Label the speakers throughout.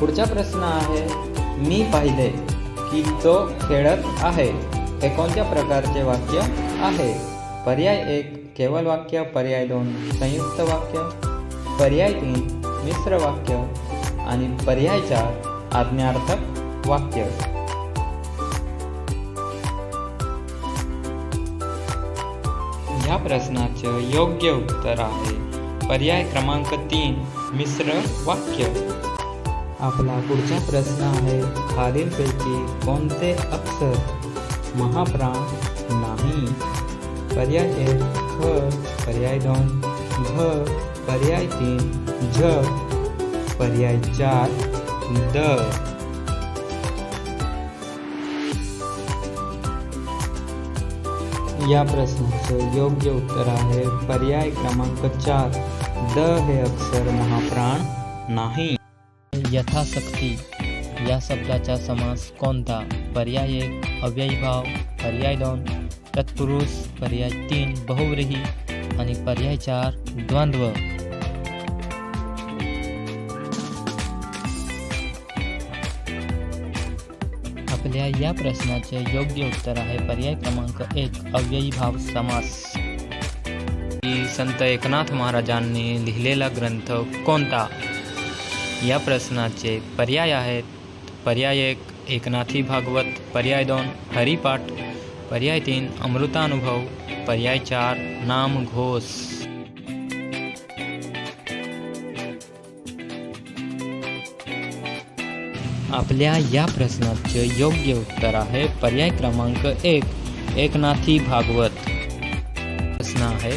Speaker 1: पुढचा प्रश्न आहे मी पाहिले की तो खेळत आहे. हे कोणत्या प्रकारचे वाक्य आहे? पर्याय एक केवळ वाक्य. पर्याय दोन संयुक्त वाक्य. पर्याय तीन मिश्र वाक्य. आणि पर्याय चार आज्ञार्थक वाक्य. ह्या प्रश्नाचं योग्य उत्तर आहे. पर्याय क्रमांक तीन मिश्र वाक्य. आपला पुढचा प्रश्न आहे, खालीलपैकी कोणते अक्षर महाप्राण नाही? पर्याय एक ख पर्याय दोन, घ, पर्याय तीन, झ, पर्याय चार, द. या प्रश्नाचं योग्य उत्तर आहे, पर्याय क्रमांक चार, द हे अक्षर महाप्राण नाही.
Speaker 2: यथाशक्ती. या शब्दाचा समास कोणता? पर्याय एक अव्ययीभाव पर्याय दोन तत्पुरुष. पर्याय तीन बहुव्रीही. आणि पर्याय चार द्वंद्व. आपल्या या प्रश्नाचे योग्य उत्तर आहे पर्याय क्रमांक एक अव्ययीभाव समास. की संत एकनाथ महाराजांनी लिहिलेला ग्रंथ कोणता? या प्रश्नाचे पर्याय आहेत. पर्याय एक एकनाथी भागवत. पर्याय दोन हरिपाठ. पर्याय तीन अमृतानुभव. पर्याय चार नाम घोष. आपल्या या प्रश्नाचे योग्य उत्तर आहे पर्याय क्रमांक एक एकनाथी भागवत. प्रश्न आहे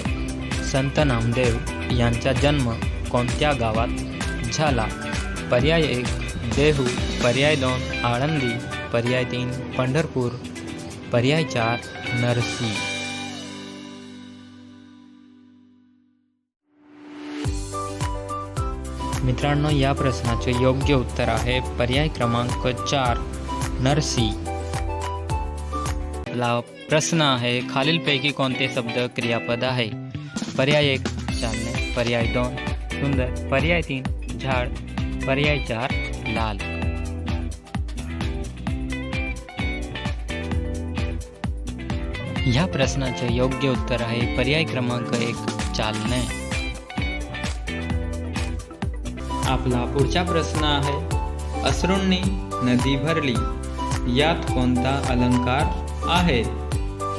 Speaker 2: संत नामदेव यांचा जन्म कोणत्या गावात झाला? पर्याय एक देहू पर्याय दोन आळंदी पर्याय तीन पंढरपूर पर्याय चार नरसी. मित्रांनो या प्रश्नाचे योग्य उत्तर आहे पर्याय क्रमांक चार नरसी. आपला प्रश्न आहे खालीलपैकी कोणते शब्द क्रियापद आहे? पर्याय एक चालणे पर्याय दोन सुंदर. पर्याय तीन झाड. पर्याय चार लाल. या प्रश्नाचे योग्य उत्तर आहे पर्याय क्रमांक एक चालणे.
Speaker 1: आपला पुढचा प्रश्न आहे अश्रूंनी नदी भरली यात कोणता अलंकार आहे?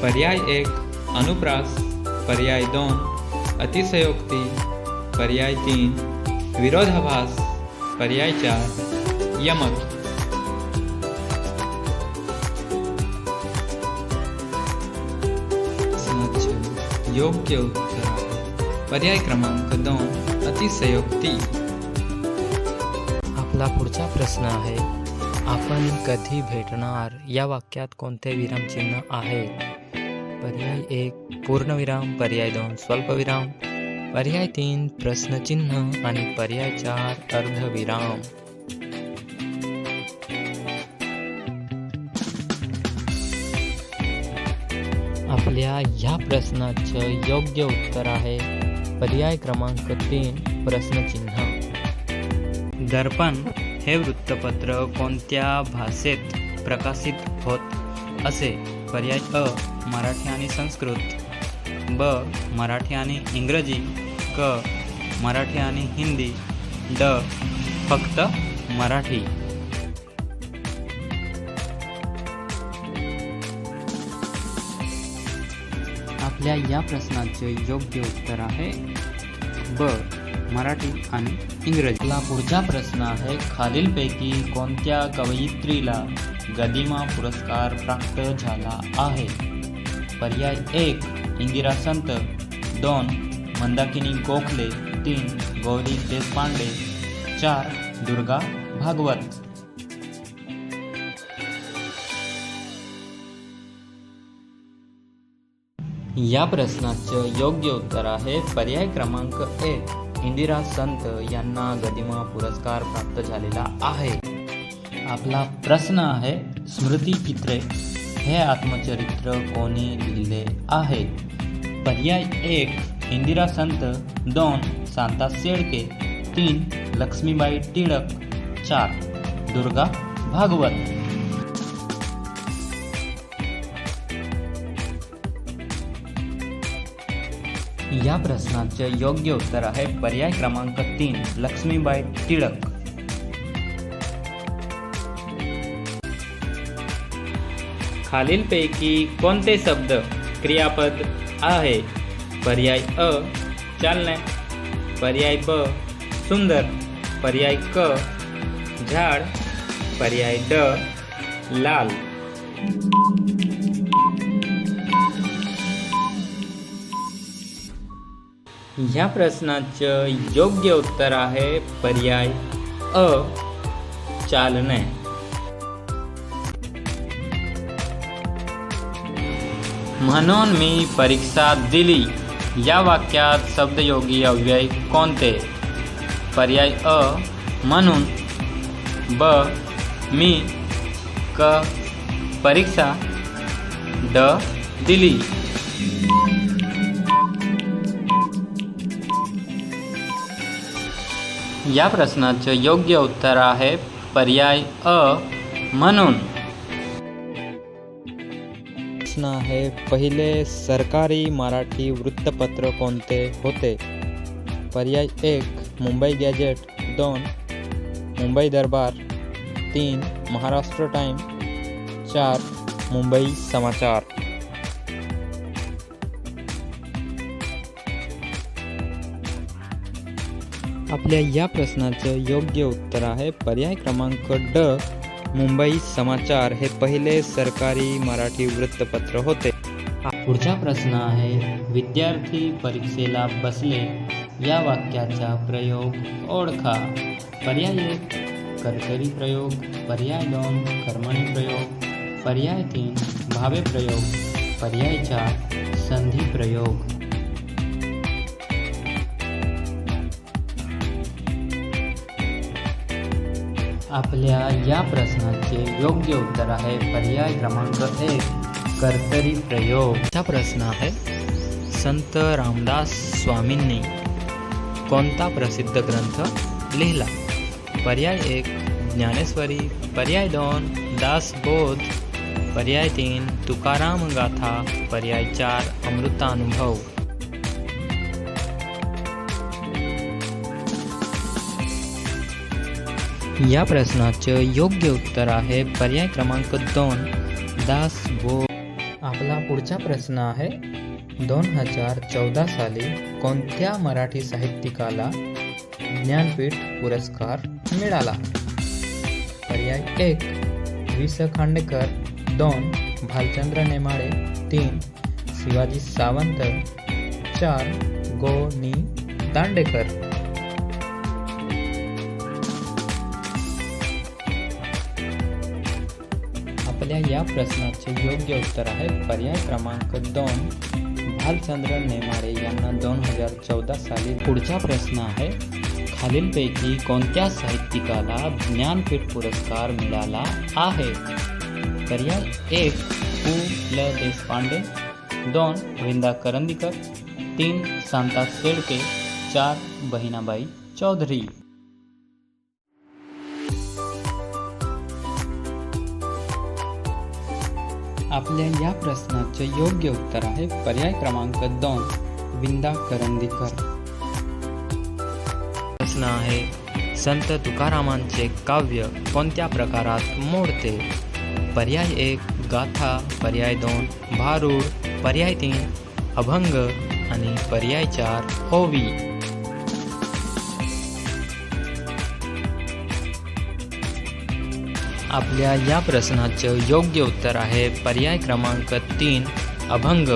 Speaker 1: पर्याय एक अनुप्रास. पर्याय दोन अतिशयोक्ती पर्याय तीन विरोधाभास. पर्याय चार यमक योग्य उत्तर. पर्याय क्रमांक दोन अतिशयोक्ती.
Speaker 2: आपला पुढचा प्रश्न आहे आपण कधी भेटणार? या वाक्यात कोणते विरामचिन्ह आहे? पर्याय एक पूर्णविराम. पर्याय दोन स्वल्पविराम. पर्याय तीन प्रश्नचिन्ह आणि पर्याय चार अर्धविराम. आपल्या ह्या प्रश्नाचं योग्य उत्तर आहे पर्याय क्रमांक तीन प्रश्नचिन्ह दर्पण हे वृत्तपत्र कोणत्या भाषेत प्रकाशित होत असे? पर्याय अ मराठी आणि संस्कृत. ब मराठी आणि इंग्रजी क मराठी आणि हिंदी ड फक्त मराठी. आपल्या या प्रश्नाचे योग्य उत्तर आहे ब मराठी आणि इंग्रजीला पुढचा प्रश्न आहे खालीलपैकी कोणत्या कवयित्रीला गदिमा पुरस्कार प्राप्त झाला आहे? पर्याय एक इंदिरा संत दोन मंदाकिनी गोखले तीन गौरी देशपांडे चार दुर्गा भागवत. या प्रश्नाचं योग्य उत्तर आहे पर्याय क्रमांक एक. इंदिरा संत यांना गदिमा पुरस्कार प्राप्त झालेला आहे. आपला प्रश्न आहे स्मृती चित्रे हे आत्मचरित्र कोणी लिहिले आहे? पर्याय एक इंदिरा संत दोन शांता शेळके तीन लक्ष्मीबाई टिळक चार दुर्गा भागवत. या प्रश्नाचे योग्य उत्तर आहे पर्याय क्रमांक तीन लक्ष्मीबाई टिळक. खालीलपैकी कोणते शब्द क्रियापद आहे पर्याय अ चालणे पर्याय ब सुंदर। पर्याय क झाड। पर्याय ड लाल। ह्या प्रश्नाचं योग्य उत्तर आहे पर्याय अ चालणे म्हणून मी परीक्षा दिली. या वाक्यात शब्दयोगी अव्यय कोणते? पर्याय अ म्हणून. ब मी क परीक्षा ड दिली. या प्रश्नाचं योग्य उत्तर आहे पर्याय अ म्हणून.
Speaker 1: प्रश्न आहे पहिले सरकारी मराठी वृत्तपत्र कोणते होते? पर्याय एक मुंबई गॅजेट दोन मुंबई दरबार तीन महाराष्ट्र टाइम चार मुंबई समाचार. आपल्या या प्रश्नाचं योग्य उत्तर आहे पर्याय क्रमांक ड. मुंबई समाचार हे पहिले सरकारी मराठी वृत्तपत्र होते.
Speaker 2: पुढचा प्रश्न आहे विद्यार्थी परीक्षेला बसले या वाक्याचा प्रयोग ओळखा. पर्याय एक कर्तरी प्रयोग. पर्याय दोन कर्मणी प्रयोग. पर्याय तीन भावे प्रयोग. पर्याय चार संधी प्रयोग. आपल्या या योग्य उत्तर आहे. पर्याय क्रमांक एक, कर्तरी प्रयोग. चा प्रश्न आहे, संत रामदास स्वामींनी कोणता प्रसिद्ध ग्रंथ लिहिला? पर्याय एक, ज्ञानेश्वरी. पर्याय दोन दासबोध पर्याय तीन, तुकाराम गाथा. पर्याय चार, अमृतानुभव. या प्रश्नाचं योग्य उत्तर आहे पर्याय क्रमांक दोन. दास बो आपला पुढचा प्रश्न आहे. दोन हजार चौदा साली कोणत्या मराठी साहित्यिकाला ज्ञानपीठ पुरस्कार मिळाला? पर्याय एक वि स खांडेकर दोन भालचंद्र नेमाळे तीन शिवाजी सावंत चार गो नी दांडेकर. आपल्या या प्रश्नाचे योग्य उत्तर आहे पर्याय क्रमांक दोन. भालचंद्र नेमाडे यांना दोन हजार चौदा साली पुढचा प्रश्न आहे. खालीलपैकी कोणत्या साहित्यिकाला ज्ञानपीठ पुरस्कार मिळाला आहे? पर्याय एक पु. ल. देशपांडे. दोन विंदा करंदीकर. तीन शांता शेळके. चार बहिणाबाई चौधरी. आपल्या या प्रश्नाचे योग्य उत्तर आहे पर्याय क्रमांक दोन विंदा करंदीकर. प्रश्न आहे संत तुकारामांचे काव्य कोणत्या प्रकारात मोडते? पर्याय एक गाथा पर्याय दोन भारूड पर्याय तीन अभंग आणि पर्याय चार ओवी आपल्या या प्रश्नाचं योग्य उत्तर आहे. पर्याय क्रमांक तीन अभंग.